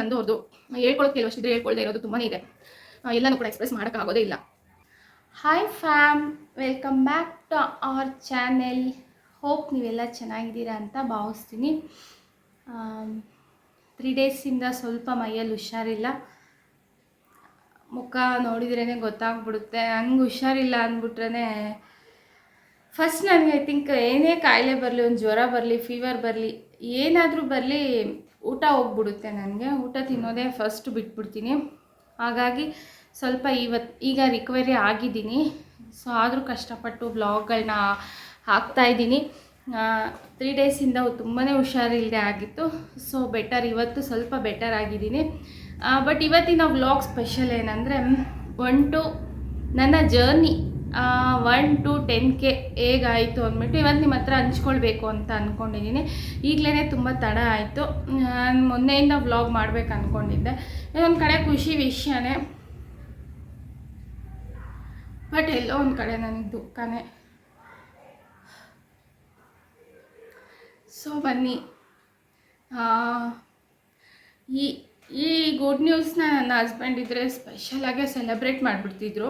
ನಂದು ಅವ್ರದ್ದು ಹೇಳ್ಕೊಳ್ಳೋಕೆ ಕೆಲವಷ್ಟಿದ್ರೆ ಹೇಳ್ಕೊಳ್ದೆ ಇರೋದು ತುಂಬಾ ಇದೆ. ಎಲ್ಲನೂ ಕೂಡ ಎಕ್ಸ್ಪ್ರೆಸ್ ಮಾಡೋಕ್ಕಾಗೋದೇ ಇಲ್ಲ. Hi fam welcome back to our channel hope ನೀವೆಲ್ಲ ಚೆನ್ನಾಗಿದ್ದೀರಾ ಅಂತ ಭಾವಿಸ್ತೀನಿ. ತ್ರೀ ಡೇಸಿಂದ ಸ್ವಲ್ಪ ಮೈಯಲ್ಲಿ ಹುಷಾರಿಲ್ಲ. ಮುಖ ನೋಡಿದ್ರೇ ಗೊತ್ತಾಗ್ಬಿಡುತ್ತೆ. ಹಂಗೆ ಹುಷಾರಿಲ್ಲ ಅಂದ್ಬಿಟ್ರೆ ಫಸ್ಟ್ ನನಗೆ ಐ ಥಿಂಕ್ ಏನೇ ಕಾಯಿಲೆ ಬರಲಿ, ಒಂದು ಜ್ವರ ಬರಲಿ ಫೀವರ್ ಬರಲಿ, ಏನಾದರೂ ಬರಲಿ ಊಟ ಹೋಗ್ಬಿಡುತ್ತೆ ನನಗೆ. ಊಟ ತಿನ್ನೋದೇ ಫಸ್ಟ್ ಬಿಟ್ಬಿಡ್ತೀನಿ. ಹಾಗಾಗಿ ಸ್ವಲ್ಪ ಇವತ್ತು ಈಗ ರಿಕವರಿ ಆಗಿದ್ದೀನಿ. ಸೊ ಆದರೂ ಕಷ್ಟಪಟ್ಟು ಬ್ಲಾಗ್ಗಳನ್ನ ಹಾಕ್ತಾಯಿದ್ದೀನಿ ತ್ರೀ ಡೇಸಿಂದ ತುಂಬಾ ಹುಷಾರಿಲ್ಲದೆ ಆಗಿತ್ತು. ಸೊ ಬೆಟರ್ ಇವತ್ತು ಸ್ವಲ್ಪ ಬೆಟರ್ ಆಗಿದ್ದೀನಿ. ಬಟ್ ಇವತ್ತಿನ ವ್ಲಾಗ್ ಸ್ಪೆಷಲ್ ಏನಂದರೆ ಒನ್ ಟು ನನ್ನ journey one to ten K ಹೇಗಾಯಿತು ಅಂದ್ಬಿಟ್ಟು ಇವತ್ತು ನಿಮ್ಮ ಹತ್ರ ಹಂಚ್ಕೊಳ್ಬೇಕು ಅಂತ ಅಂದ್ಕೊಂಡಿದ್ದೀನಿ ಈಗಲೇ ತುಂಬ ತಡ ಆಯಿತು. ನಾನು ಮೊನ್ನೆಯಿಂದ ವ್ಲಾಗ್ ಮಾಡ್ಬೇಕು ಅಂದ್ಕೊಂಡಿದ್ದೆ ಇದೊಂದು ಕಡೆ ಖುಷಿ ವಿಷಯನೇ. ಬಟ್ ಎಲ್ಲೋ ಒಂದು ಕಡೆ ನನಗೆ ದುಃಖನೇ. ಸೊ ಬನ್ನಿ. ಈ ಈ ಗುಡ್ ನ್ಯೂಸ್ನ ನನ್ನ ಹಸ್ಬೆಂಡ್ ಇದ್ದರೆ ಸ್ಪೆಷಲಾಗೆ ಸೆಲೆಬ್ರೇಟ್ ಮಾಡಿಬಿಡ್ತಿದ್ರು.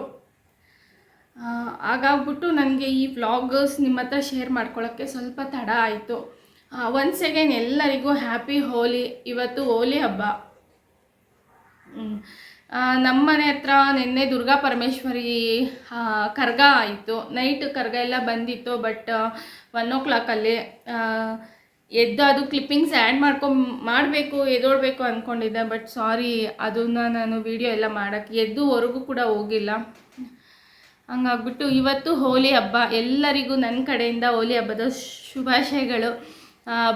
ಹಾಗಾಗ್ಬಿಟ್ಟು ನನಗೆ ಈ ವ್ಲಾಗಸ್ ನಿಮ್ಮ ಹತ್ರ ಶೇರ್ ಮಾಡ್ಕೊಳ್ಳೋಕ್ಕೆ ಸ್ವಲ್ಪ ತಡ ಆಯಿತು. ಒನ್ಸ್ ಅಗೇನ್ ಎಲ್ಲರಿಗೂ ಹ್ಯಾಪಿ ಹೋಲಿ ಇವತ್ತು ಹೋಲಿ ಹಬ್ಬ. ನಮ್ಮ ಮನೆ ಹತ್ರ ನಿನ್ನೆ ದುರ್ಗಾ ಪರಮೇಶ್ವರಿ ಕರ್ಗ ಆಯಿತು. ನೈಟ್ ಕರ್ಗ ಎಲ್ಲ ಬಂದಿತ್ತು ಬಟ್ ಒನ್ ಓ ಕ್ಲಾಕಲ್ಲಿ ಎದ್ದು ಅದು ಕ್ಲಿಪ್ಪಿಂಗ್ಸ್ ಆ್ಯಡ್ ಮಾಡ್ಕೊ, ಮಾಡಬೇಕು, ಎದೋಳ್ಬೇಕು ಅಂದ್ಕೊಂಡಿದ್ದೆ ಬಟ್ ಸಾರಿ ಅದನ್ನು ನಾನು ವೀಡಿಯೋ ಎಲ್ಲ ಮಾಡೋಕ್ಕೆ ಎದ್ದುವರೆಗೂ ಕೂಡ ಹೋಗಿಲ್ಲ. ಹಂಗಾಗ್ಬಿಟ್ಟು ಇವತ್ತು ಹೋಲಿ ಹಬ್ಬ. ಎಲ್ಲರಿಗೂ ನನ್ನ ಕಡೆಯಿಂದ ಹೋಲಿ ಹಬ್ಬದ ಶುಭಾಶಯಗಳು.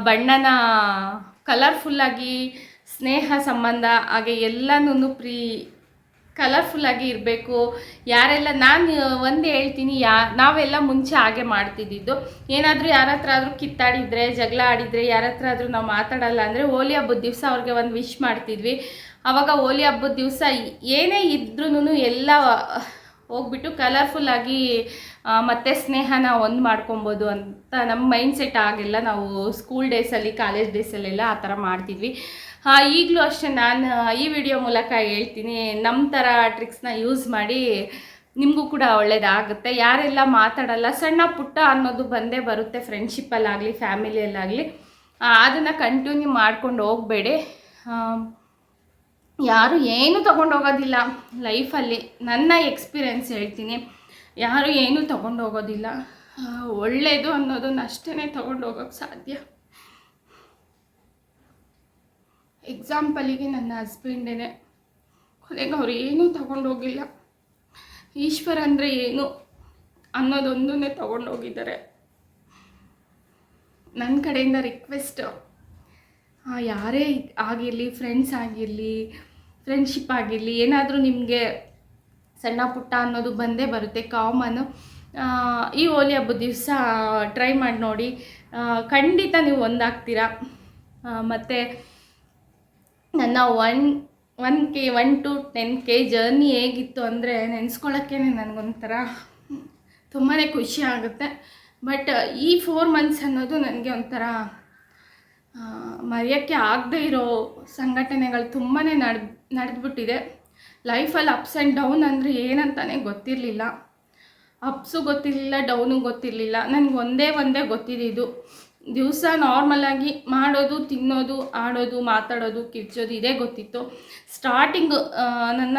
ಬಣ್ಣನ ಕಲರ್ಫುಲ್ಲಾಗಿ ಸ್ನೇಹ ಸಂಬಂಧ, ಹಾಗೆ ಎಲ್ಲನೂ ಪ್ರೀ ಕಲರ್ಫುಲ್ಲಾಗಿ ಇರಬೇಕು. ಯಾರೆಲ್ಲ, ನಾನು ಒಂದು ಹೇಳ್ತೀನಿ, ಯಾ, ನಾವೆಲ್ಲ ಮುಂಚೆ ಹಾಗೆ ಮಾಡ್ತಿದ್ದಿದ್ದು. ಏನಾದರೂ ಯಾರ ಹತ್ರ ಆದರೂ ಕಿತ್ತಾಡಿದರೆ, ಜಗಳ ಆಡಿದರೆ ಯಾರ ಹತ್ರ ಆದರೂ ನಾವು ಮಾತಾಡಲ್ಲ ಅಂದರೆ ಹೋಲಿ ಹಬ್ಬದ ದಿವಸ ಅವ್ರಿಗೆ ಒಂದು ವಿಶ್ ಮಾಡ್ತಿದ್ವಿ. ಆವಾಗ ಹೋಲಿ ಹಬ್ಬದ ದಿವಸ ಏನೇ ಇದ್ರೂ ಎಲ್ಲ ಹೋಗ್ಬಿಟ್ಟು ಕಲರ್ಫುಲ್ಲಾಗಿ ಮತ್ತೆ ಸ್ನೇಹನ ಒಂದು ಮಾಡ್ಕೊಬೋದು ಅಂತ ನಮ್ಮ ಮೈಂಡ್ ಸೆಟ್ ಆಗಿಲ್ಲ ನಾವು ಸ್ಕೂಲ್ ಡೇಸಲ್ಲಿ ಕಾಲೇಜ್ ಡೇಸಲ್ಲೆಲ್ಲ ಆ ಥರ ಮಾಡ್ತಿದ್ವಿ. ಹಾಂ ಈಗಲೂ ಅಷ್ಟೇ ನಾನು ಈ ವಿಡಿಯೋ ಮೂಲಕ ಹೇಳ್ತೀನಿ ನಮ್ಮ ಥರ ಟ್ರಿಕ್ಸ್ನ ಯೂಸ್ ಮಾಡಿ ನಿಮಗೂ ಕೂಡ ಒಳ್ಳೇದಾಗುತ್ತೆ. ಯಾರೆಲ್ಲ ಮಾತಾಡಲ್ಲ, ಸಣ್ಣ ಪುಟ್ಟ ಅನ್ನೋದು ಬಂದೇ ಬರುತ್ತೆ ಫ್ರೆಂಡ್ಶಿಪ್ಪಲ್ಲಾಗಲಿ ಫ್ಯಾಮಿಲಿಯಲ್ಲಾಗಲಿ ಅದನ್ನು ಕಂಟಿನ್ಯೂ ಮಾಡ್ಕೊಂಡು ಹೋಗಬೇಡಿ. ಯಾರು ಏನು ತಗೊಂಡೋಗೋದಿಲ್ಲ ಲೈಫಲ್ಲಿ ನನ್ನ ಎಕ್ಸ್ಪೀರಿಯೆನ್ಸ್ ಹೇಳ್ತೀನಿ. ಯಾರು ಏನೂ ತಗೊಂಡೋಗೋದಿಲ್ಲ ಹೋಗೋದಿಲ್ಲ. ಒಳ್ಳೆಯದು ಅನ್ನೋದನ್ನ ಅಷ್ಟೇ ತಗೊಂಡೋಗೋಕ್ಕೆ ಸಾಧ್ಯ. ಎಕ್ಸಾಂಪಲಿಗೆ ನನ್ನ ಹಸ್ಬೆಂಡೇ ಕೊನೆಗೆ ಅವ್ರು ಏನೂ ತಗೊಂಡೋಗಿಲ್ಲ ಈಶ್ವರ ಅಂದರೆ ಏನು ಅನ್ನೋದೊಂದನ್ನೇ ತಗೊಂಡೋಗಿದ್ದಾರೆ ನನ್ನ ಕಡೆಯಿಂದ ರಿಕ್ವೆಸ್ಟ್ ಯಾರೇ ಆಗಿರಲಿ ಫ್ರೆಂಡ್ಸ್ ಆಗಿರಲಿ ಫ್ರೆಂಡ್ಶಿಪ್ ಆಗಿರಲಿ, ಏನಾದರೂ ನಿಮಗೆ ಸಣ್ಣ ಪುಟ್ಟ ಅನ್ನೋದು ಬಂದೇ ಬರುತ್ತೆ ಕಾಮನ್ನು ಈ ಹೋಲಿ ಹಬ್ಬದ ದಿವಸ ಟ್ರೈ ಮಾಡಿ ನೋಡಿ. ಖಂಡಿತ ನೀವು ಒಂದಾಗ್ತೀರ? ಮತ್ತು ನನ್ನ one one K one to ten K journey ಹೇಗಿತ್ತು ಅಂದರೆ ನೆನೆಸ್ಕೊಳ್ಳೋಕ್ಕೇ ನನಗೊಂಥರ ತುಂಬಾ ಖುಷಿ ಆಗುತ್ತೆ. ಬಟ್ ಈ ಫೋರ್ ಮಂತ್ಸ್ ಅನ್ನೋದು ನನಗೆ ಒಂಥರ ಮರೆಯೋಕ್ಕೆ ಆಗದೇ ಇರೋ ಸಂಘಟನೆಗಳು ತುಂಬಾ ನಡ್ ನಡೆದ್ಬಿಟ್ಟಿದೆ. ಲೈಫಲ್ಲಿ ಅಪ್ಸ್ ಆ್ಯಂಡ್ ಡೌನ್ ಅಂದರೆ ಏನಂತಾನೆ ಗೊತ್ತಿರಲಿಲ್ಲ. ಅಪ್ಸು ಗೊತ್ತಿರಲಿಲ್ಲ ಡೌನು ಗೊತ್ತಿರಲಿಲ್ಲ. ನನಗೆ ಒಂದೇ ಒಂದೇ ಗೊತ್ತಿದ್ದು ದಿವಸ ನಾರ್ಮಲಾಗಿ ಮಾಡೋದು, ತಿನ್ನೋದು, ಆಡೋದು, ಮಾತಾಡೋದು, ಕಿರ್ಚೋದು ಇದೇ ಗೊತ್ತಿತ್ತು. ಸ್ಟಾರ್ಟಿಂಗ್ ನನ್ನ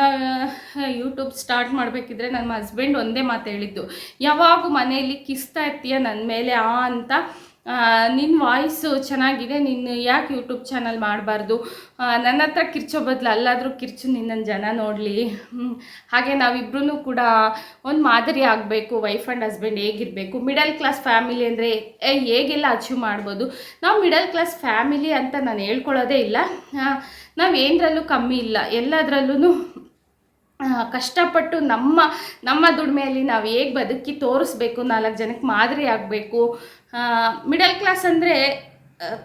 ಯೂಟ್ಯೂಬ್ ಸ್ಟಾರ್ಟ್ ಮಾಡಬೇಕಿದ್ರೆ ನನ್ನ ಹಸ್ಬೆಂಡ್ ಒಂದೇ ಮಾತು ಹೇಳಿದ್ದು, ಯಾವಾಗ ಮನೆಯಲ್ಲಿ ಕಿಸ್ತಾ ಇರ್ತೀಯ ನನ್ನ ಮೇಲೆ ಆ ಅಂತ. ನಿನ್ನ ವಾಯ್ಸು ಚೆನ್ನಾಗಿದೆ ನಿನ್ನ ಯಾಕೆ ಯೂಟ್ಯೂಬ್ ಚಾನಲ್ ಮಾಡಬಾರ್ದು? ನನ್ನ ಹತ್ರ ಕಿರ್ಚೋ ಬದಲು ಅಲ್ಲಾದರೂ ಕಿರ್ಚು ನಿನ್ನನ್ನು ಜನ ನೋಡಲಿ. ಹಾಗೆ ನಾವಿಬ್ಬರೂ ಕೂಡ ಒಂದು ಮಾದರಿ ಆಗಬೇಕು ವೈಫ್ ಆ್ಯಂಡ್ ಹಸ್ಬೆಂಡ್ ಹೇಗಿರಬೇಕು. ಮಿಡಲ್ ಕ್ಲಾಸ್ ಫ್ಯಾಮಿಲಿ ಅಂದರೆ ಹೇಗೆಲ್ಲ ಅಚೀವ್ ಮಾಡ್ಬೋದು? ನಾವು ಮಿಡಲ್ ಕ್ಲಾಸ್ ಫ್ಯಾಮಿಲಿ ಅಂತ ನಾನು ಹೇಳ್ಕೊಳ್ಳೋದೇ ಇಲ್ಲ. ನಾವು ಏನರಲ್ಲೂ ಕಮ್ಮಿ ಇಲ್ಲ. ಎಲ್ಲದರಲ್ಲೂ ಕಷ್ಟಪಟ್ಟು ನಮ್ಮ ನಮ್ಮ ದುಡಿಮೆಯಲ್ಲಿ ನಾವು ಹೇಗೆ ಬದುಕಿ ತೋರಿಸ್ಬೇಕು, ನಾಲ್ಕು ಜನಕ್ಕೆ ಮಾದರಿ ಆಗಬೇಕು. ಮಿಡಲ್ ಕ್ಲಾಸ್ ಅಂದರೆ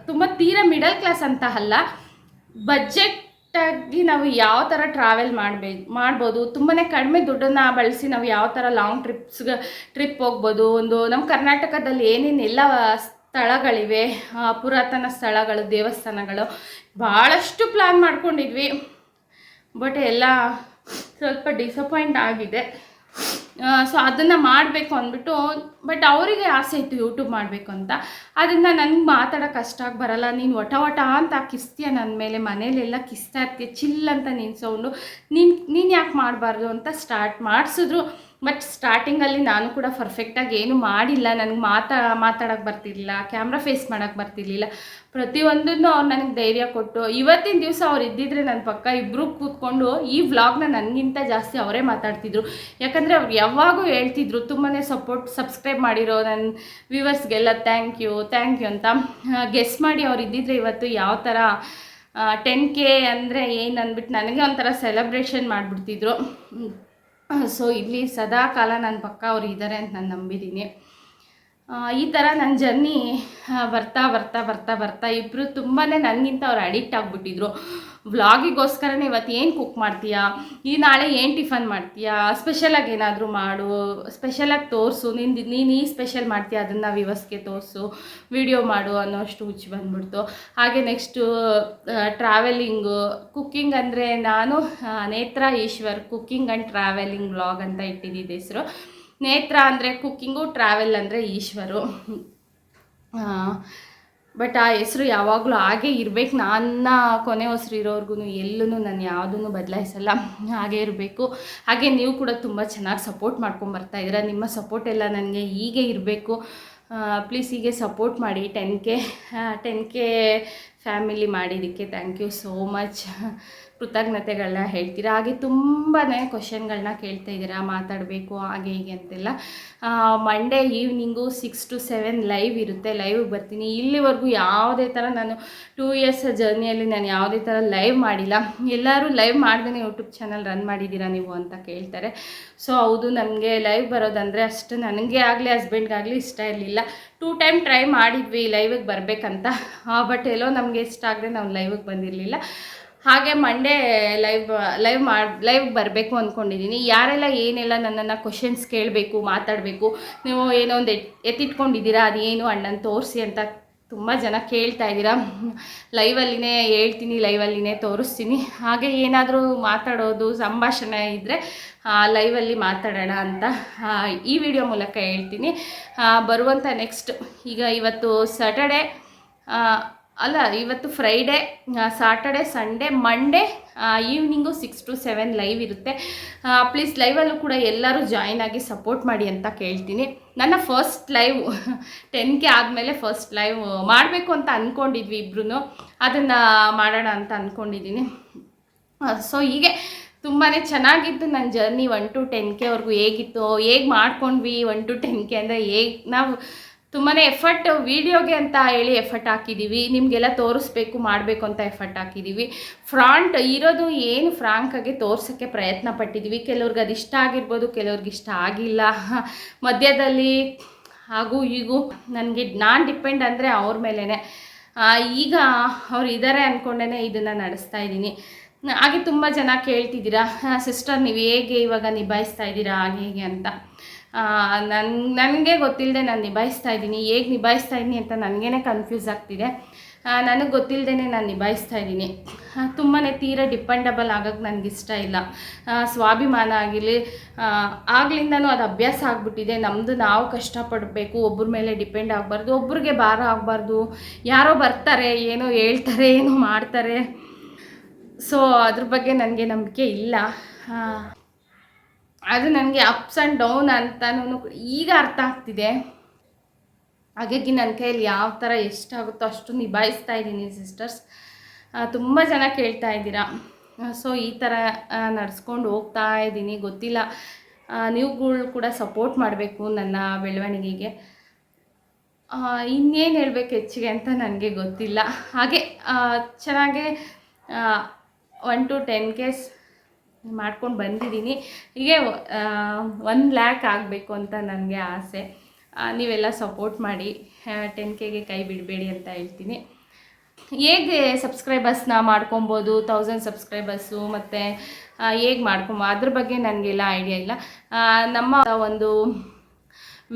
ತುಂಬ ತೀರ ಮಿಡಲ್ ಕ್ಲಾಸ್ ಅಂತ ಅಲ್ಲ ಬಜೆಟ್ಟಾಗಿ ನಾವು ಯಾವ ಥರ ಟ್ರಾವೆಲ್ ಮಾಡಬೇಕು ಮಾಡ್ಬೋದು ತುಂಬಾ ಕಡಿಮೆ ದುಡ್ಡನ್ನು ಬಳಸಿ ನಾವು ಯಾವ ಥರ ಲಾಂಗ್ ಟ್ರಿಪ್ಸ್ಗೆ ಟ್ರಿಪ್ ಹೋಗ್ಬೋದು, ಒಂದು ನಮ್ಮ ಕರ್ನಾಟಕದಲ್ಲಿ ಏನೇನೆಲ್ಲ ಸ್ಥಳಗಳಿವೆ ಪುರಾತನ ಸ್ಥಳಗಳು, ದೇವಸ್ಥಾನಗಳು, ಭಾಳಷ್ಟು ಪ್ಲ್ಯಾನ್ ಮಾಡ್ಕೊಂಡಿದ್ವಿ. ಬಟ್ ಎಲ್ಲ ಸ್ವಲ್ಪ ಡಿಸಪಾಯಿಂಟ್ ಆಗಿದೆ. ಸೊ ಅದನ್ನು ಮಾಡಬೇಕು ಅಂದ್ಬಿಟ್ಟು ಬಟ್ ಅವರಿಗೆ ಆಸೆ ಇತ್ತು ಯೂಟ್ಯೂಬ್ ಮಾಡಬೇಕು ಅಂತ. ಅದನ್ನು ನನಗೆ ಮಾತಾಡೋಕೆ ಅಷ್ಟಾಗಿ ಬರಲ್ಲ. ನೀನು ಒಟ ವಟ ಅಂತ ಕಿಸ್ತೀಯ ನನ್ನ ಮೇಲೆ, ಮನೇಲೆಲ್ಲ ಕಿಸ್ತಾ ಇರ್ತೀಯ, ಚಿಲ್ ಅಂತ ನೀನು ಸೌಂಡು ನೀನು ನೀನು ಯಾಕೆ ಮಾಡಬಾರ್ದು ಅಂತ ಸ್ಟಾರ್ಟ್ ಮಾಡಿಸಿದ್ರು. ಬಟ್ ಸ್ಟಾರ್ಟಿಂಗಲ್ಲಿ ನಾನು ಕೂಡ ಪರ್ಫೆಕ್ಟಾಗಿ ಏನು ಮಾಡಿಲ್ಲ. ನನಗೆ ಮಾತಾ ಮಾತಾಡೋಕ್ಕೆ ಬರ್ತಿರ್ಲಿಲ್ಲ ಕ್ಯಾಮ್ರಾ ಫೇಸ್ ಮಾಡೋಕ್ಕೆ ಬರ್ತಿರ್ಲಿಲ್ಲ. ಪ್ರತಿಯೊಂದನ್ನು ಅವ್ರು ನನಗೆ ಧೈರ್ಯ ಕೊಟ್ಟು, ಇವತ್ತಿನ ದಿವಸ ಅವ್ರು ಇದ್ದಿದ್ರೆ ನನ್ನ ಪಕ್ಕ ಇಬ್ಬರು ಕೂತ್ಕೊಂಡು ಈ ವ್ಲಾಗ್ನ ನನಗಿಂತ ಜಾಸ್ತಿ ಅವರೇ ಮಾತಾಡ್ತಿದ್ರು. ಯಾಕಂದರೆ ಅವ್ರು ಯಾವಾಗೂ ಹೇಳ್ತಿದ್ರು ತುಂಬಾ ಸಪೋರ್ಟ್ ಸಬ್ಸ್ಕ್ರೈಬ್ ಮಾಡಿರೋ ನನ್ನ ವ್ಯೂವರ್ಸ್ಗೆಲ್ಲ ಥ್ಯಾಂಕ್ ಯು ಥ್ಯಾಂಕ್ ಯು ಅಂತ. ಗೆಸ್ ಮಾಡಿ ಅವ್ರು ಇದ್ದಿದ್ರೆ ಇವತ್ತು ಯಾವ ಥರ ಟೆನ್ ಕೆ ಅಂದರೆ ಏನು ಅಂದ್ಬಿಟ್ಟು ನನಗೆ ಒಂಥರ ಸೆಲೆಬ್ರೇಷನ್ ಮಾಡಿಬಿಡ್ತಿದ್ರು. ಸೊ ಇಲ್ಲಿ ಸದಾ ಕಾಲ ನನ್ನ ಪಕ್ಕ ಅವ್ರು ಇದ್ದಾರೆ ಅಂತ ನಾನು ನಂಬಿದ್ದೀನಿ. ಈ ಥರ ನನ್ನ ಜರ್ನಿ ಬರ್ತಾ ಬರ್ತಾ ಬರ್ತಾ ಬರ್ತಾ ಇಬ್ಬರು ತುಂಬಾ ನನಗಿಂತ ಅವ್ರು ಅಡಿಕ್ಟ್ ಆಗಿಬಿಟ್ಟಿದ್ರು. ವ್ಲಾಗಿಗೋಸ್ಕರನೇ ಇವತ್ತು ಏನು ಕುಕ್ ಮಾಡ್ತೀಯಾ? ಈ ನಾಳೆ ಏನು ಟಿಫನ್ ಮಾಡ್ತೀಯಾ? ಸ್ಪೆಷಲಾಗಿ ಏನಾದರೂ ಮಾಡು ಸ್ಪೆಷಲಾಗಿ ತೋರಿಸು. ನಿಂದು ನೀನು ಈ ಸ್ಪೆಷಲ್ ಮಾಡ್ತೀಯಾ? ಅದನ್ನು ವಿವಸ್ಗೆ ತೋರಿಸು. ವಿಡಿಯೋ ಮಾಡು ಅನ್ನೋಷ್ಟು ಹುಚ್ಚು ಬಂದ್ಬಿಡ್ತು. ಹಾಗೆ ನೆಕ್ಸ್ಟು ಟ್ರಾವೆಲಿಂಗು ಕುಕ್ಕಿಂಗ್ ಅಂದರೆ ನಾನು Netra Eshwar cooking and travelling vlog ಅಂತ ಇಟ್ಟಿದ್ದಿದ್ದ ಹೆಸರು. ನೇತ್ರ ಅಂದರೆ ಕುಕ್ಕಿಂಗು, ಟ್ರಾವೆಲ್ ಅಂದರೆ ಈಶ್ವರು. ಬಟ್ ಆ ಹೆಸರು ಯಾವಾಗಲೂ ಹಾಗೆ ಇರಬೇಕು. ನನ್ನ ಕೊನೆ ಹೆಸರು ಇರೋರ್ಗು ಎಲ್ಲೂ ನಾನು ಯಾವುದನ್ನು ಬದಲಾಯಿಸಲ್ಲ. ಹಾಗೇ ಇರಬೇಕು. ಹಾಗೆ ನೀವು ಕೂಡ ತುಂಬ ಚೆನ್ನಾಗಿ ಸಪೋರ್ಟ್ ಮಾಡ್ಕೊಂಡು ಇದ್ದೀರಾ. ನಿಮ್ಮ ಸಪೋರ್ಟ್ ಎಲ್ಲ ನನಗೆ ಹೀಗೆ ಇರಬೇಕು. ಪ್ಲೀಸ್ ಹೀಗೆ ಸಪೋರ್ಟ್ ಮಾಡಿ. Ten K ten K family ಮಾಡಿದ್ದಕ್ಕೆ ಥ್ಯಾಂಕ್ ಯು ಸೋ ಮಚ್ ಕೃತಜ್ಞತೆಗಳನ್ನ ಹೇಳ್ತೀರಾ? ಹಾಗೆ ತುಂಬಾ ಕ್ವಶನ್ಗಳನ್ನ ಕೇಳ್ತಾ ಇದ್ದೀರಾ? ಮಾತಾಡಬೇಕು, ಹಾಗೆ ಹೀಗೆ ಅಂತೆಲ್ಲ. Monday evening six to seven live ಇರುತ್ತೆ. ಲೈವ್ ಬರ್ತೀನಿ. ಇಲ್ಲಿವರೆಗೂ ಯಾವುದೇ ಥರ ನಾನು ಟೂ ಇಯರ್ಸ್ ಜರ್ನಿಯಲ್ಲಿ ನಾನು ಯಾವುದೇ ಥರ ಲೈವ್ ಮಾಡಿಲ್ಲ. ಎಲ್ಲರೂ ಲೈವ್ ಮಾಡ್ದೇ ಯೂಟ್ಯೂಬ್ ಚಾನಲ್ ರನ್ ಮಾಡಿದ್ದೀರಾ ನೀವು ಅಂತ ಕೇಳ್ತಾರೆ. ಸೊ ಹೌದು, ನನಗೆ ಲೈವ್ ಬರೋದಂದರೆ ಅಷ್ಟು ನನಗೆ ಆಗಲಿ ಹಸ್ಬೆಂಡ್ಗಾಗಲಿ ಇಷ್ಟ ಇರಲಿಲ್ಲ. ಟೂ ಟೈಮ್ ಟ್ರೈ ಮಾಡಿದ್ವಿ ಲೈವಿಗೆ ಬರಬೇಕಂತ. ಬಟ್ ಎಲ್ಲೋ ನಮಗೆ ಇಷ್ಟ ಆಗದೆ ನಾವು ಲೈವಿಗೆ ಬಂದಿರಲಿಲ್ಲ. ಹಾಗೆ ಮಂಡೇ ಲೈವ್ ಲೈವ್ ಮಾಡಿ ಲೈವ್ ಬರಬೇಕು ಅಂದ್ಕೊಂಡಿದ್ದೀನಿ ಯಾರೆಲ್ಲ ಏನೆಲ್ಲ ನನ್ನನ್ನು ಕ್ವಶನ್ಸ್ ಕೇಳಬೇಕು, ಮಾತಾಡಬೇಕು, ನೀವು ಏನೋ ಒಂದು ಎತ್, ಎತ್ತಿಟ್ಕೊಂಡಿದ್ದೀರಾ, ಅದೇನು ಅಣ್ಣನ ತೋರಿಸಿ ಅಂತ ತುಂಬ ಜನ ಕೇಳ್ತಾ ಇದ್ದೀರಾ. ಲೈವಲ್ಲಿನೇ ಹೇಳ್ತೀನಿ ಲೈವಲ್ಲಿನೇ ತೋರಿಸ್ತೀನಿ. ಹಾಗೆ ಏನಾದರೂ ಮಾತಾಡೋದು, ಸಂಭಾಷಣೆ ಇದ್ದರೆ ಲೈವಲ್ಲಿ ಮಾತಾಡೋಣ ಅಂತ ಈ ವಿಡಿಯೋ ಮೂಲಕ ಹೇಳ್ತೀನಿ. ಬರುವಂಥ ನೆಕ್ಸ್ಟ್ ಈಗ ಇವತ್ತು ಸ್ಯಾಟರ್ಡೆ ಅಲ್ಲ, ಇವತ್ತು Friday Saturday Sunday Monday evening six to seven live ಇರುತ್ತೆ. ಪ್ಲೀಸ್ ಲೈವಲ್ಲೂ ಕೂಡ ಎಲ್ಲರೂ ಜಾಯ್ನ್ ಆಗಿ ಸಪೋರ್ಟ್ ಮಾಡಿ ಅಂತ ಕೇಳ್ತೀನಿ. ನನ್ನ ಫಸ್ಟ್ ಲೈವ್ ಟೆನ್ ಕೆ ಆದಮೇಲೆ ಫಸ್ಟ್ ಲೈವ್ ಮಾಡಬೇಕು ಅಂತ ಅಂದ್ಕೊಂಡಿದ್ವಿ ಇಬ್ರು ಅದನ್ನು ಮಾಡೋಣ ಅಂತ ಅಂದ್ಕೊಂಡಿದ್ದೀನಿ ಸೊ ಹೀಗೆ ತುಂಬಾ ಚೆನ್ನಾಗಿತ್ತು ನನ್ನ ಜರ್ನಿ ಒನ್ ಟು ಟೆನ್ ಕೆವರೆಗೂ ಹೇಗಿತ್ತು? ಹೇಗೆ ಮಾಡ್ಕೊಂಡ್ವಿ? ಒನ್ ಟು ಟೆನ್ ಕೆ ಅಂದರೆ ಹೇಗೆ? ನಾವು ತುಂಬಾ ಎಫರ್ಟ್ ವೀಡಿಯೋಗೆ ಅಂತ ಹೇಳಿ ಎಫರ್ಟ್ ಹಾಕಿದ್ದೀವಿ ನಿಮಗೆಲ್ಲ ತೋರಿಸ್ಬೇಕು, ಮಾಡಬೇಕು ಅಂತ ಎಫರ್ಟ್ ಹಾಕಿದ್ದೀವಿ ಫ್ರಾಂಟ್ ಇರೋದು ಏನು ಫ್ರಾಂಕಾಗಿ ತೋರಿಸೋಕ್ಕೆ ಪ್ರಯತ್ನ ಪಟ್ಟಿದ್ದೀವಿ ಕೆಲವ್ರಿಗೆ ಅದು ಇಷ್ಟ ಆಗಿರ್ಬೋದು, ಕೆಲವ್ರಿಗೆ ಇಷ್ಟ ಆಗಿಲ್ಲ. ಮಧ್ಯದಲ್ಲಿ ಹಾಗೂ ಈಗೂ ನನಗೆ ನಾನು ಡಿಪೆಂಡ್ ಅಂದರೆ ಅವ್ರ ಮೇಲೇ ಈಗ ಅವ್ರು ಇದ್ದಾರೆ ಅಂದ್ಕೊಂಡೇ ಇದನ್ನು ನಡೆಸ್ತಾ ಇದ್ದೀನಿ. ಹಾಗೆ ತುಂಬ ಜನ ಕೇಳ್ತಿದ್ದೀರಾ? ಸಿಸ್ಟರ್ ನೀವು ಹೇಗೆ ಇವಾಗ ನಿಭಾಯಿಸ್ತಾ ಇದ್ದೀರಾ? ಹಾಗೆ, ಹೇಗೆ ಅಂತ. ನನ್ನ ನನಗೆ ಗೊತ್ತಿಲ್ಲದೆ ನಾನು ನಿಭಾಯಿಸ್ತಾ ಇದ್ದೀನಿ. ಹೇಗೆ ನಿಭಾಯಿಸ್ತಾ ಇದ್ದೀನಿ ಅಂತ ನನಗೇ ಕನ್ಫ್ಯೂಸ್ ಆಗ್ತಿದೆ. ನನಗೆ ಗೊತ್ತಿಲ್ಲದೇ ನಾನು ನಿಭಾಯಿಸ್ತಾ ಇದ್ದೀನಿ. ತುಂಬಾ ತೀರ ಡಿಪೆಂಡಬಲ್ ಆಗೋಕ್ಕೆ ನನಗೆ ಇಷ್ಟ ಇಲ್ಲ ಸ್ವಾಭಿಮಾನ ಆಗಿರಲಿ ಆಗ್ಲಿಂದನೂ ಅದು ಅಭ್ಯಾಸ ಆಗಿಬಿಟ್ಟಿದೆ. ನಮ್ಮದು ನಾವು ಕಷ್ಟಪಡಬೇಕು ಒಬ್ಬರ ಮೇಲೆ ಡಿಪೆಂಡ್ ಆಗಬಾರ್ದು, ಒಬ್ರಿಗೆ ಭಾರ ಆಗಬಾರ್ದು. ಯಾರೋ ಬರ್ತಾರೆ, ಏನೋ ಹೇಳ್ತಾರೆ, ಏನೋ ಮಾಡ್ತಾರೆ. ಸೊ ಅದ್ರ ಬಗ್ಗೆ ನನಗೆ ನಂಬಿಕೆ ಇಲ್ಲ. ಅದು ನನಗೆ ಅಪ್ಸ್ ಆ್ಯಂಡ್ ಡೌನ್ ಅಂತನೂ ಈಗ ಅರ್ಥ ಆಗ್ತಿದೆ. ಹಾಗಾಗಿ ನನ್ನ ಕೈಯಲ್ಲಿ ಯಾವ ಥರ ಎಷ್ಟಾಗುತ್ತೋ ಅಷ್ಟು ನಿಭಾಯಿಸ್ತಾ ಇದ್ದೀನಿ ಸಿಸ್ಟರ್ಸ್ ತುಂಬ ಜನ ಕೇಳ್ತಾ ಇದ್ದೀರಾ. ಸೊ ಈ ಥರ ನಡೆಸ್ಕೊಂಡು ಹೋಗ್ತಾ ಇದ್ದೀನಿ. ಗೊತ್ತಿಲ್ಲ. ನೀವುಗಳು ಕೂಡ ಸಪೋರ್ಟ್ ಮಾಡಬೇಕು ನನ್ನ ಬೆಳವಣಿಗೆಗೆ. ಇನ್ನೇನು ಹೇಳಬೇಕು ಹೆಚ್ಚಿಗೆ ಅಂತ ನನಗೆ ಗೊತ್ತಿಲ್ಲ. ಹಾಗೆ ಚೆನ್ನಾಗೆ ಒನ್ ಟು ಟೆನ್ ಕೇಸ್ ಮಾಡ್ಕೊಂಡು ಬಂದಿದ್ದೀನಿ. ಹೀಗೆ ಒಂದು ಲ್ಯಾಕ್ ಆಗಬೇಕು ಅಂತ ನನಗೆ ಆಸೆ. ನೀವೆಲ್ಲ ಸಪೋರ್ಟ್ ಮಾಡಿ ಟೆನ್ ಕೆಗೆ ಕೈ ಬಿಡಬೇಡಿ ಅಂತ ಹೇಳ್ತೀನಿ. ಹೇಗೆ ಸಬ್ಸ್ಕ್ರೈಬರ್ಸ್ನ ಮಾಡ್ಕೊಬೋದು ತೌಸಂಡ್ ಸಬ್ಸ್ಕ್ರೈಬರ್ಸು ಮತ್ತು ಹೇಗೆ ಮಾಡ್ಕೊಂಬ ಅದ್ರ ಬಗ್ಗೆ ನನಗೆಲ್ಲ ಐಡಿಯಾ ಇಲ್ಲ. ನಮ್ಮ ಒಂದು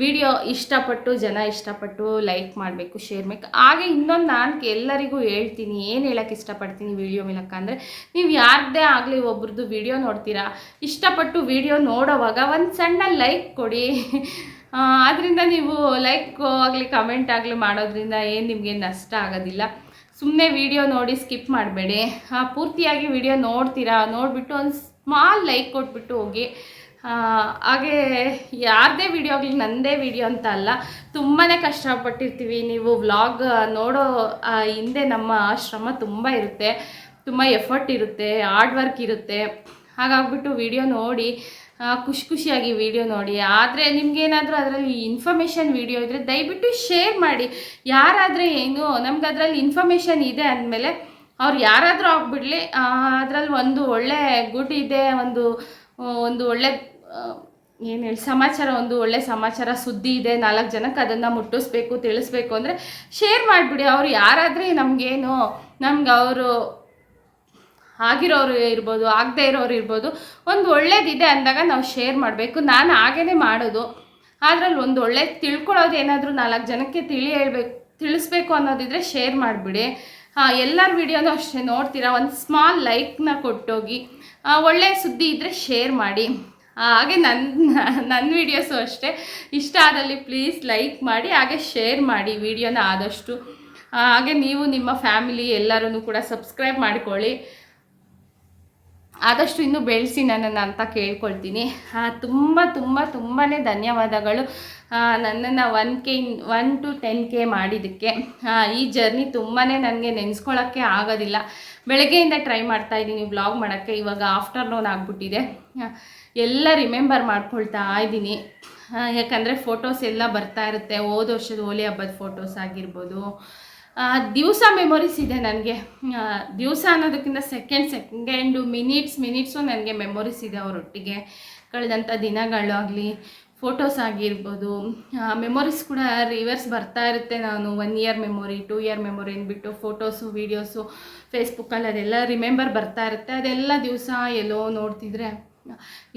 ವಿಡಿಯೋ ಇಷ್ಟಪಟ್ಟು, ಜನ ಇಷ್ಟಪಟ್ಟು ಲೈಕ್ ಮಾಡಬೇಕು ಶೇರ್ ಮಾಡಬೇಕು. ಹಾಗೆ ಇನ್ನೊಂದು ನಾನು ಎಲ್ಲರಿಗೂ ಹೇಳ್ತೀನಿ, ಏನು ಹೇಳೋಕ್ಕೆ ಇಷ್ಟಪಡ್ತೀನಿ ವಿಡಿಯೋ ಮೂಲಕ ಅಂದರೆ, ನೀವು ಯಾರದೇ ಆಗಲಿ ಒಬ್ರದ್ದು ವಿಡಿಯೋ ನೋಡ್ತೀರಾ, ಇಷ್ಟಪಟ್ಟು ವಿಡಿಯೋ ನೋಡೋವಾಗ ಒಂದು ಸಣ್ಣ ಲೈಕ್ ಕೊಡಿ. ಅದರಿಂದ ನೀವು ಲೈಕ್ ಆಗಲಿ ಕಮೆಂಟ್ ಆಗಲಿ ಮಾಡೋದ್ರಿಂದ ಏನು ನಿಮಗೆ ನಷ್ಟ ಆಗೋದಿಲ್ಲ. ಸುಮ್ಮನೆ ವಿಡಿಯೋ ನೋಡಿ ಸ್ಕಿಪ್ ಮಾಡಬೇಡಿ. ಪೂರ್ತಿಯಾಗಿ ವಿಡಿಯೋ ನೋಡ್ತೀರಾ, ನೋಡಿಬಿಟ್ಟು ಒಂದು ಸ್ಮಾಲ್ ಲೈಕ್ ಕೊಟ್ಬಿಟ್ಟು ಹೋಗಿ. ಹಾಗೆ ಯಾರದೇ ವಿಡಿಯೋ ಆಗಲಿ ನನ್ನದೇ ವಿಡಿಯೋ ಅಂತ ಅಲ್ಲ ತುಂಬಾ ಕಷ್ಟಪಟ್ಟಿರ್ತೀವಿ. ನೀವು ವ್ಲಾಗ್ ನೋಡೋ ಹಿಂದೆ ನಮ್ಮ ಶ್ರಮ ತುಂಬ ಇರುತ್ತೆ. ತುಂಬ ಎಫರ್ಟ್ ಇರುತ್ತೆ ಹಾರ್ಡ್ ವರ್ಕ್ ಇರುತ್ತೆ. ಹಾಗಾಗ್ಬಿಟ್ಟು ವಿಡಿಯೋ ನೋಡಿ ಖುಷಿ ಖುಷಿಯಾಗಿ ವಿಡಿಯೋ ನೋಡಿ. ಆದರೆ ನಿಮಗೇನಾದರೂ ಅದರಲ್ಲಿ ಇನ್ಫಾರ್ಮೇಷನ್ ವಿಡಿಯೋ ಇದ್ದರೆ ದಯವಿಟ್ಟು ಶೇರ್ ಮಾಡಿ. ಯಾರಾದರೆ ಏನು ನಮ್ಗೆ ಅದರಲ್ಲಿ ಇನ್ಫಾರ್ಮೇಷನ್ ಇದೆ ಅಂದಮೇಲೆ ಅವ್ರು ಯಾರಾದರೂ ಆಗ್ಬಿಡಲಿ ಅದರಲ್ಲಿ ಒಂದು ಒಳ್ಳೆ ಗುಡ್ ಇದೆ, ಒಂದು ಒಂದು ಒಳ್ಳೆ ಏನು ಹೇಳಿ, ಸಮಾಚಾರ, ಒಂದು ಒಳ್ಳೆ ಸಮಾಚಾರ ಸುದ್ದಿ ಇದೆ. ನಾಲ್ಕು ಜನಕ್ಕೆ ಅದನ್ನು ಮುಟ್ಟಿಸ್ಬೇಕು, ತಿಳಿಸ್ಬೇಕು ಅಂದರೆ ಶೇರ್ ಮಾಡಿಬಿಡಿ. ಅವರು ಯಾರಾದರೆ ನಮಗೇನು, ನಮ್ಗೆ ಅವರು ಆಗಿರೋರು ಇರ್ಬೋದು, ಆಗದೇ ಇರೋರು ಇರ್ಬೋದು, ಒಂದು ಒಳ್ಳೇದಿದೆ ಅಂದಾಗ ನಾವು ಶೇರ್ ಮಾಡಬೇಕು. ನಾನು ಹಾಗೇ ಮಾಡೋದು. ಅದರಲ್ಲಿ ಒಂದು ಒಳ್ಳೆ ತಿಳ್ಕೊಳ್ಳೋದು ಏನಾದರೂ ನಾಲ್ಕು ಜನಕ್ಕೆ ತಿಳಿ ಹೇಳ್ಬೇಕು, ತಿಳಿಸ್ಬೇಕು ಅನ್ನೋದಿದ್ರೆ ಶೇರ್ ಮಾಡಿಬಿಡಿ. ಎಲ್ಲರ ವಿಡಿಯೋನೂ ಅಷ್ಟೇ ನೋಡ್ತೀರಾ? ಒಂದು ಸ್ಮಾಲ್ ಲೈಕ್ನ ಕೊಟ್ಟೋಗಿ ಒಳ್ಳೆಯ ಒಳ್ಳೆ ಸುದ್ದಿ ಇದ್ದರೆ ಶೇರ್ ಮಾಡಿ. ಹಾಗೆ ನನ್ನ ನನ್ನ ವೀಡಿಯೋಸು ಅಷ್ಟೇ. ಇಷ್ಟ ಆದಲ್ಲಿ ಪ್ಲೀಸ್ ಲೈಕ್ ಮಾಡಿ, ಹಾಗೆ ಶೇರ್ ಮಾಡಿ ವಿಡಿಯೋನ ಆದಷ್ಟು. ಹಾಗೆ ನೀವು ನಿಮ್ಮ ಫ್ಯಾಮಿಲಿ ಎಲ್ಲರೂ ಕೂಡ ಸಬ್ಸ್ಕ್ರೈಬ್ ಮಾಡಿಕೊಳ್ಳಿ. ಆದಷ್ಟು ಇನ್ನೂ ಬೆಳೆಸಿ ನನ್ನನ್ನು ಅಂತ ಕೇಳ್ಕೊಳ್ತೀನಿ. ತುಂಬ ತುಂಬ ತುಂಬಾ ಧನ್ಯವಾದಗಳು. ನನ್ನನ್ನು one K one to ten K ಮಾಡಿದ್ದಕ್ಕೆ. ಈ ಜರ್ನಿ ತುಂಬಾ ನನಗೆ ನೆನೆಸ್ಕೊಳ್ಳೋಕ್ಕೆ ಆಗೋದಿಲ್ಲ. ಬೆಳಗ್ಗೆಯಿಂದ ಟ್ರೈ ಮಾಡ್ತಾ ಇದ್ದೀನಿ ವ್ಲಾಗ್ ಮಾಡೋಕ್ಕೆ. ಇವಾಗ ಆಫ್ಟರ್ನೂನ್ ಆಗಿಬಿಟ್ಟಿದೆ. ಎಲ್ಲ ರಿಮೆಂಬರ್ ಮಾಡ್ಕೊಳ್ತಾ ಇದ್ದೀನಿ. ಯಾಕಂದರೆ ಫೋಟೋಸ್ ಎಲ್ಲ ಬರ್ತಾ ಇರುತ್ತೆ. ಹೋದ ವರ್ಷದ ಹೋಲಿ ಹಬ್ಬದ ಫೋಟೋಸ್ ಆಗಿರ್ಬೋದು. ದಿವಸ ಮೆಮೊರೀಸ್ ಇದೆ ನನಗೆ. ದಿವಸ ಅನ್ನೋದಕ್ಕಿಂತ ಸೆಕೆಂಡ್ ಸೆಕೆಂಡು ಮಿನಿಟ್ಸ್ ಮಿನಿಟ್ಸು ನನಗೆ ಮೆಮೊರೀಸ್ ಇದೆ ಅವರೊಟ್ಟಿಗೆ. ಕಳೆದಂಥ ದಿನಗಳು ಆಗಲಿ ಫೋಟೋಸ್ ಆಗಿರ್ಬೋದು ಮೆಮೊರೀಸ್ ಕೂಡ ರಿವರ್ಸ್ ಬರ್ತಾ ಇರುತ್ತೆ ನಾನು. One year memory two year memory ಅಂದ್ಬಿಟ್ಟು ಫೋಟೋಸು ವೀಡಿಯೋಸು ಫೇಸ್ಬುಕ್ಕಲ್ಲಿ ಅದೆಲ್ಲ ರಿಮೆಂಬರ್ ಬರ್ತಾ ಇರುತ್ತೆ. ಅದೆಲ್ಲ ದಿವಸ ಎಲ್ಲೋ ನೋಡ್ತಿದ್ರೆ,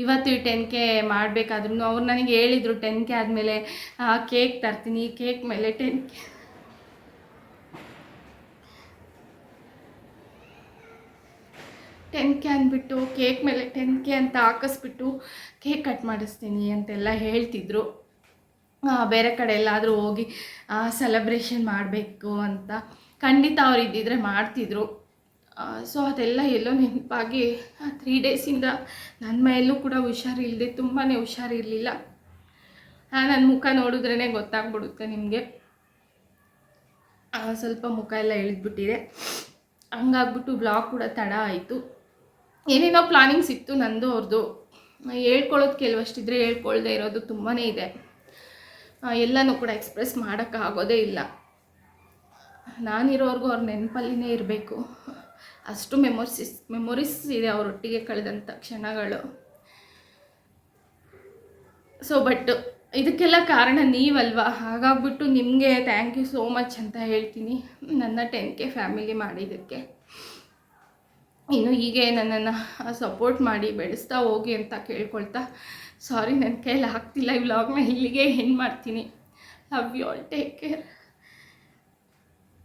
ಇವತ್ತು ಈ ಟೆನ್ ಕೆ ಮಾಡಬೇಕಾದ್ರೂ ಅವ್ರು ನನಗೆ ಹೇಳಿದರು ಟೆನ್ ಕೆ ಆದಮೇಲೆ ಕೇಕ್ ತರ್ತೀನಿ ಕೇಕ್ ಮೇಲೆ ಟೆನ್ ಕೆ ಟೆನ್ ಕೆ ಅಂದ್ಬಿಟ್ಟು ಕೇಕ್ ಮೇಲೆ ಟೆನ್ ಕೆ ಅಂತ ಹಾಕಿಸ್ಬಿಟ್ಟು ಕೇಕ್ ಕಟ್ ಮಾಡಿಸ್ತೀನಿ ಅಂತೆಲ್ಲ ಹೇಳ್ತಿದ್ರು. ಬೇರೆ ಕಡೆ ಎಲ್ಲಾದರೂ ಹೋಗಿ ಸೆಲೆಬ್ರೇಷನ್ ಮಾಡಬೇಕು ಅಂತ ಖಂಡಿತ ಅವ್ರು ಇದ್ದಿದ್ರೆ ಮಾಡ್ತಿದ್ರು. ಸೊ ಅದೆಲ್ಲ ಎಲ್ಲೋ ನೆನಪಾಗಿ ತ್ರೀ ಡೇಸಿಂದ ನನ್ನ ಮೇಲೂ ಕೂಡ ಹುಷಾರಿಲ್ಲದೆ ತುಂಬಾ ಹುಷಾರಿರಲಿಲ್ಲ. ನನ್ನ ಮುಖ ನೋಡಿದ್ರೇ ಗೊತ್ತಾಗ್ಬಿಡುತ್ತೆ ನಿಮಗೆ. ಸ್ವಲ್ಪ ಮುಖ ಎಲ್ಲ ಇಳಿದ್ಬಿಟ್ಟಿದೆ. ಹಂಗಾಗ್ಬಿಟ್ಟು ಬ್ಲಾಗ್ ಕೂಡ ತಡ ಆಯಿತು. ಏನೇನೋ ಪ್ಲಾನಿಂಗ್ಸ್ ಇತ್ತು ನಂದು ಅವ್ರದ್ದು ಹೇಳ್ಕೊಳ್ಳೋದು ಕೆಲವಷ್ಟಿದ್ರೆ ಹೇಳ್ಕೊಳ್ದೇ ಇರೋದು ತುಂಬಾ ಇದೆ. ಎಲ್ಲನೂ ಕೂಡ ಎಕ್ಸ್ಪ್ರೆಸ್ ಮಾಡೋಕ್ಕಾಗೋದೇ ಇಲ್ಲ. ನಾನಿರೋರ್ಗೂ ಅವ್ರ ನೆನಪಲ್ಲಿನೇ ಇರಬೇಕು. ಅಷ್ಟು ಮೆಮೊರಿಸ್ ಮೆಮೊರೀಸ್ ಇದೆ ಅವರೊಟ್ಟಿಗೆ ಕಳೆದಂಥ ಕ್ಷಣಗಳು. ಸೊ ಬಟ್ ಇದಕ್ಕೆಲ್ಲ ಕಾರಣ ನೀವಲ್ವಾ? ಹಾಗಾಗ್ಬಿಟ್ಟು ನಿಮಗೆ ಥ್ಯಾಂಕ್ ಯು ಸೋ ಮಚ್ ಅಂತ ಹೇಳ್ತೀನಿ. ನನ್ನ ಟೆನ್ ಕೆ ಫ್ಯಾಮಿಲಿ ಮಾಡಿದ್ದಕ್ಕೆ. ಇನ್ನು ಹೀಗೆ ನನ್ನನ್ನು ಸಪೋರ್ಟ್ ಮಾಡಿ ಬೆಳೆಸ್ತಾ ಹೋಗಿ ಅಂತ ಕೇಳ್ಕೊಳ್ತಾ ಸಾರಿ ನನ್ನ ಕೈಯಲ್ಲಿ ಆಗ್ತಿಲ್ಲ ಈ ವ್ಲಾಗ್ನ ಇಲ್ಲಿಗೆ ಹೆಣ್ಣು ಮಾಡ್ತೀನಿ. Love you all take care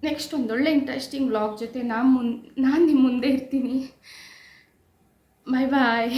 next ಒಂದೊಳ್ಳೆ ಇಂಟ್ರೆಸ್ಟಿಂಗ್ ವ್ಲಾಗ್ ಜೊತೆ ನಾನು ಮುನ್, ನಾನು ನಿಮ್ಮ ಮುಂದೆ ಇರ್ತೀನಿ. Bye bye